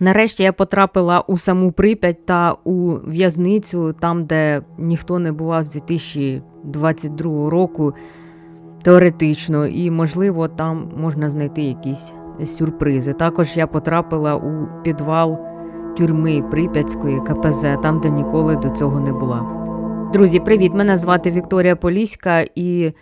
Нарешті я потрапила у саму Прип'ять та у в'язницю, там, де ніхто не бував з 2022 року, теоретично, і, можливо, там можна знайти якісь сюрпризи. Також я потрапила у підвал тюрми Прип'ятської КПЗ, там, де ніколи до цього не була. Друзі, привіт! Мене звати Вікторія Поліська, і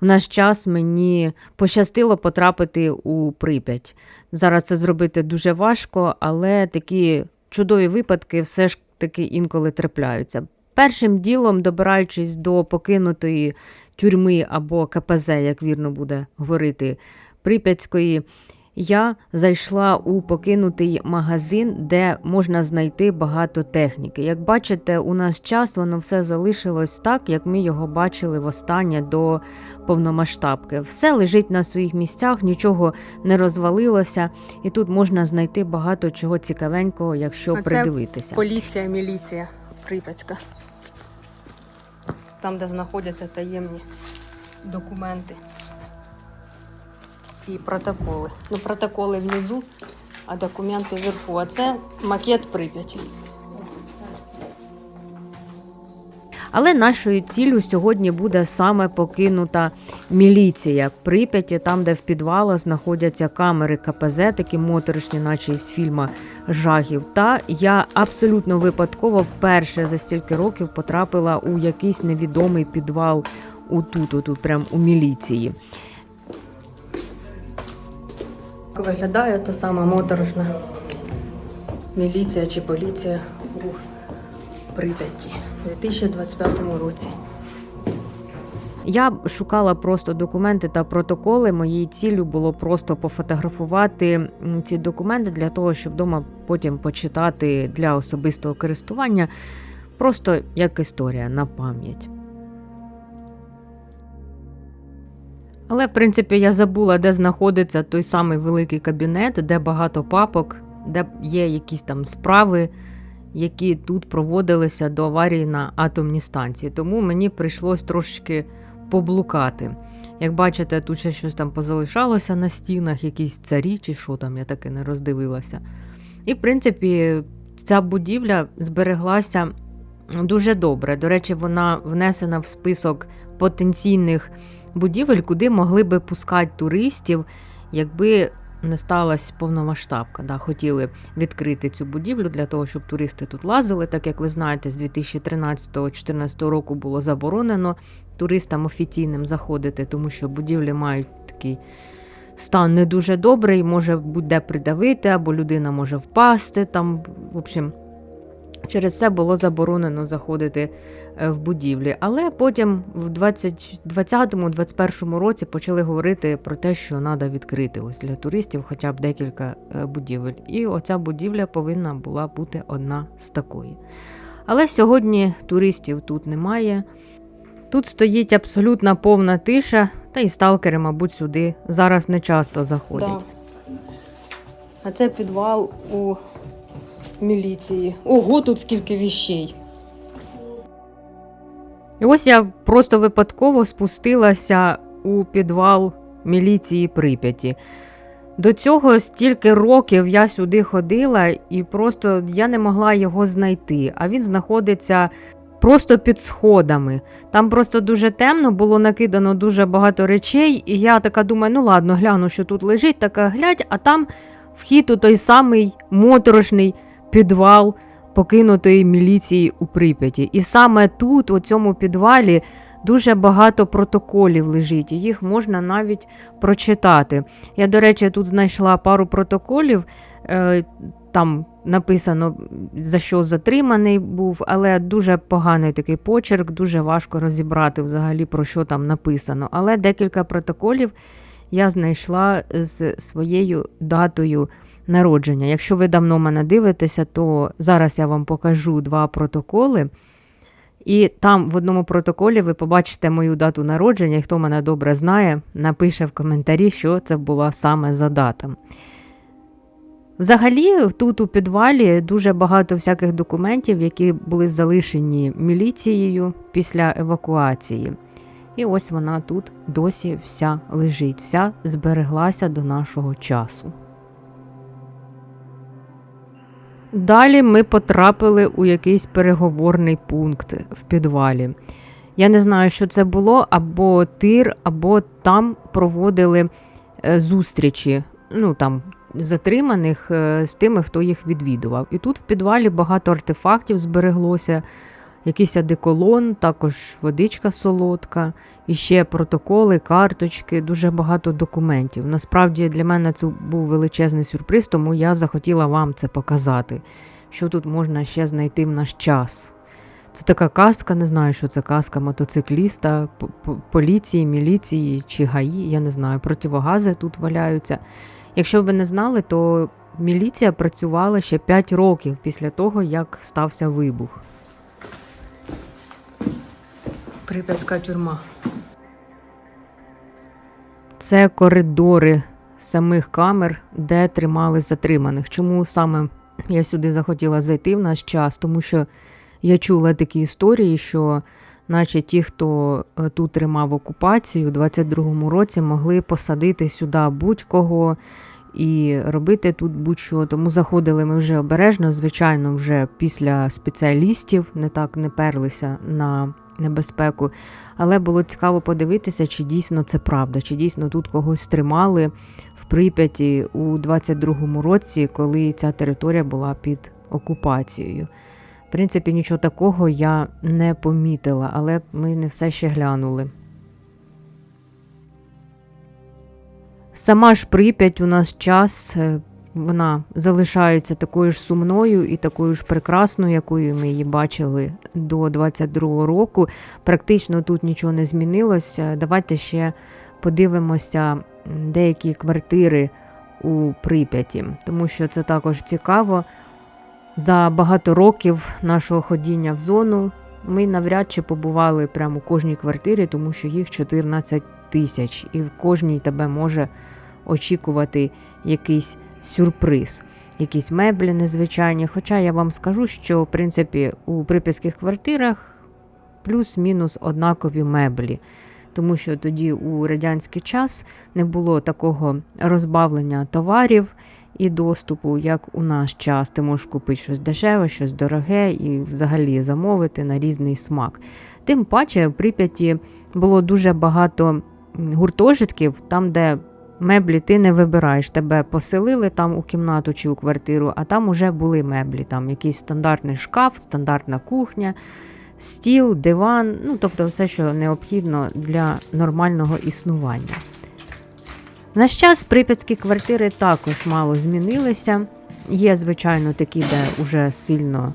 в наш час мені пощастило потрапити у Прип'ять. Зараз це зробити дуже важко, але такі чудові випадки все ж таки інколи трапляються. Першим ділом, добираючись до покинутої тюрми або КПЗ, як вірно буде говорити, Прип'ятської, я зайшла у покинутий магазин, де можна знайти багато техніки. Як бачите, у нас час воно все залишилось так, як ми його бачили востаннє до повномасштабки. Все лежить на своїх місцях, нічого не розвалилося, і тут можна знайти багато чого цікавенького, якщо А це придивитися. Поліція, міліція Прип'ятська. Там, де знаходяться таємні документи і протоколи. Ну, протоколи внизу, а документи вверху. А це макет Прип'яті. Але нашою ціллю сьогодні буде саме покинута міліція Прип'яті, там, де в підвалах знаходяться камери КПЗ, такі моторошні, наче із фільму жахів. Та я абсолютно випадково вперше за стільки років потрапила у якийсь невідомий підвал отут, отут, прям у міліції. Виглядає та сама моторошна міліція чи поліція у Прип'яті у 2025 році. Я шукала просто документи та протоколи. Моєю ціллю було просто пофотографувати ці документи для того, щоб вдома потім почитати для особистого користування, просто як історія на пам'ять. Але, в принципі, я забула, де знаходиться той самий великий кабінет, де багато папок, де є якісь там справи, які тут проводилися до аварії на атомній станції. Тому мені прийшлось трошечки поблукати. Як бачите, тут ще щось там позалишалося на стінах, якісь царі чи що там, я таки не роздивилася. І, в принципі, ця будівля збереглася дуже добре. До речі, вона внесена в список потенційних будівель, куди могли би пускати туристів, якби не сталася повномасштабка. Да, хотіли відкрити цю будівлю для того, щоб туристи тут лазили. Так як ви знаєте, з 2013-2014 року було заборонено туристам офіційним заходити, тому що будівлі мають такий стан не дуже добрий, може будь-де придавити, або людина може впасти. Там, в общем, через це було заборонено заходити е, в будівлі. Але потім в 2020-2021 році почали говорити про те, що треба відкрити ось для туристів хоча б декілька е, будівель. І оця будівля повинна була бути одна з такої. Але сьогодні туристів тут немає. Тут стоїть абсолютна повна тиша, та і сталкери, мабуть, сюди зараз не часто заходять. Да. А це підвал у міліції. Ого, тут скільки віщей. І ось я просто випадково спустилася у підвал міліції Прип'яті. До цього стільки років я сюди ходила, і просто я не могла його знайти. А він знаходиться просто під сходами. Там просто дуже темно, було накидано дуже багато речей, і я така думаю, ну ладно, гляну, що тут лежить, така глядь, а там вхід у той самий моторошний підвал покинутої міліції у Прип'яті. І саме тут, у цьому підвалі, дуже багато протоколів лежить, і їх можна навіть прочитати. Я, до речі, тут знайшла пару протоколів. е, Там написано, за що затриманий був, але дуже поганий такий почерк, дуже важко розібрати взагалі, про що там написано. Але декілька протоколів я знайшла з своєю датою народження. Якщо ви давно мене дивитеся, то зараз я вам покажу два протоколи. І там в одному протоколі ви побачите мою дату народження, і хто мене добре знає, напише в коментарі, що це була саме за дата. Взагалі, тут у підвалі дуже багато всяких документів, які були залишені міліцією після евакуації. І ось вона тут досі вся лежить, вся збереглася до нашого часу. Далі ми потрапили у якийсь переговорний пункт в підвалі. Я не знаю, що це було, або тир, або там проводили е, зустрічі, ну там затриманих е, з тими, хто їх відвідував. І тут в підвалі багато артефактів збереглося, якийсь одеколон, також водичка солодка, і ще протоколи, карточки, дуже багато документів. Насправді для мене це був величезний сюрприз, тому я захотіла вам це показати, що тут можна ще знайти в наш час. Це така казка, не знаю, що це казка мотоцикліста, поліції, міліції чи ГАІ, я не знаю, противогази тут валяються. Якщо ви не знали, то міліція працювала ще 5 років після того, як стався вибух. Прип'ятська тюрма. Це коридори самих камер, де тримали затриманих. Чому саме я сюди захотіла зайти в наш час? Тому що я чула такі історії, що наче ті, хто е, тут тримав окупацію у 22-му році, могли посадити сюди будь-кого і робити тут будь-що. Тому заходили ми вже обережно, звичайно, вже після спеціалістів, не так не перлися на небезпеку. Але було цікаво подивитися, чи дійсно це правда, чи дійсно тут когось тримали в Прип'яті у 22-му році, коли ця територія була під окупацією. В принципі, нічого такого я не помітила, але ми не все ще глянули. Сама ж Прип'ять у нас час, е, вона залишається такою ж сумною і такою ж прекрасною, якою ми її бачили до 22-го року. Практично тут нічого не змінилося. Давайте ще подивимося деякі квартири у Прип'яті, тому що це також цікаво. За багато років нашого ходіння в зону ми навряд чи побували прямо у кожній квартирі, тому що їх 14 тисяч, і в кожній тебе може очікувати якийсь сюрприз, якісь меблі незвичайні. Хоча я вам скажу, що в принципі у припільських квартирах плюс-мінус однакові меблі. Тому що тоді у радянський час не було такого розбавлення товарів і доступу, як у наш час. Ти можеш купити щось дешеве, щось дороге і взагалі замовити на різний смак. Тим паче в Прип'яті було дуже багато гуртожитків, там, де меблі ти не вибираєш. Тебе поселили там у кімнату чи у квартиру, а там уже були меблі. Там якийсь стандартний шкаф, стандартна кухня, стіл, диван, ну тобто все, що необхідно для нормального існування. В наш час прип'ятські квартири також мало змінилися. Є, звичайно, такі, де вже сильно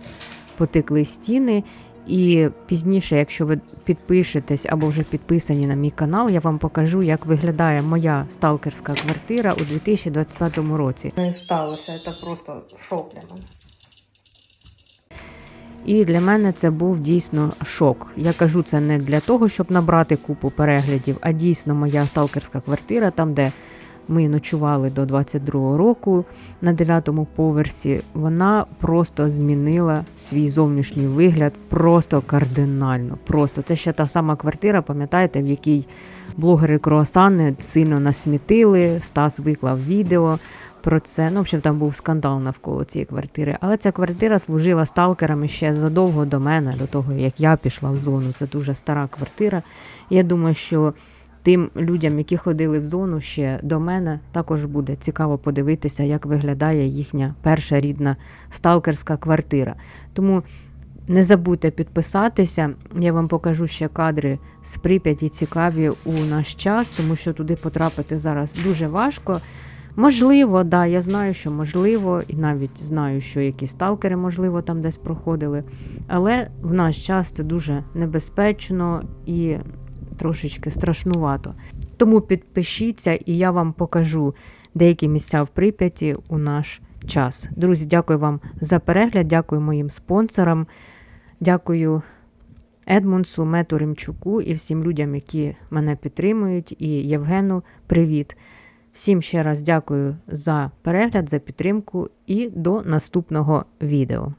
потекли стіни. І пізніше, якщо ви підпишетесь або вже підписані на мій канал, я вам покажу, як виглядає моя сталкерська квартира у 2025 році. Не сталося, це просто мене. І для мене це був дійсно шок. Я кажу це не для того, щоб набрати купу переглядів, а дійсно моя сталкерська квартира, там, де ми ночували до 22-го року на 9-му поверсі, вона просто змінила свій зовнішній вигляд просто кардинально. Просто це ще та сама квартира, пам'ятаєте, в якій блогери круасани сильно насмітили. Стас виклав відео про це. Ну, в общем, там був скандал навколо цієї квартири. Але ця квартира служила сталкерами ще задовго до мене, до того як я пішла в зону. Це дуже стара квартира. Я думаю, що тим людям, які ходили в зону ще до мене, також буде цікаво подивитися, як виглядає їхня перша рідна сталкерська квартира. Тому не забудьте підписатися. Я вам покажу ще кадри з Прип'яті цікаві у наш час, тому що туди потрапити зараз дуже важко. Можливо, да, я знаю, що можливо, і навіть знаю, що якісь сталкери, можливо, там десь проходили. Але в наш час це дуже небезпечно і трошечки страшнувато. Тому підпишіться, і я вам покажу деякі місця в Прип'яті у наш час. Друзі, дякую вам за перегляд, дякую моїм спонсорам, дякую Едмунсу, Мету Римчуку і всім людям, які мене підтримують. І Євгену, привіт! Всім ще раз дякую за перегляд, за підтримку і до наступного відео.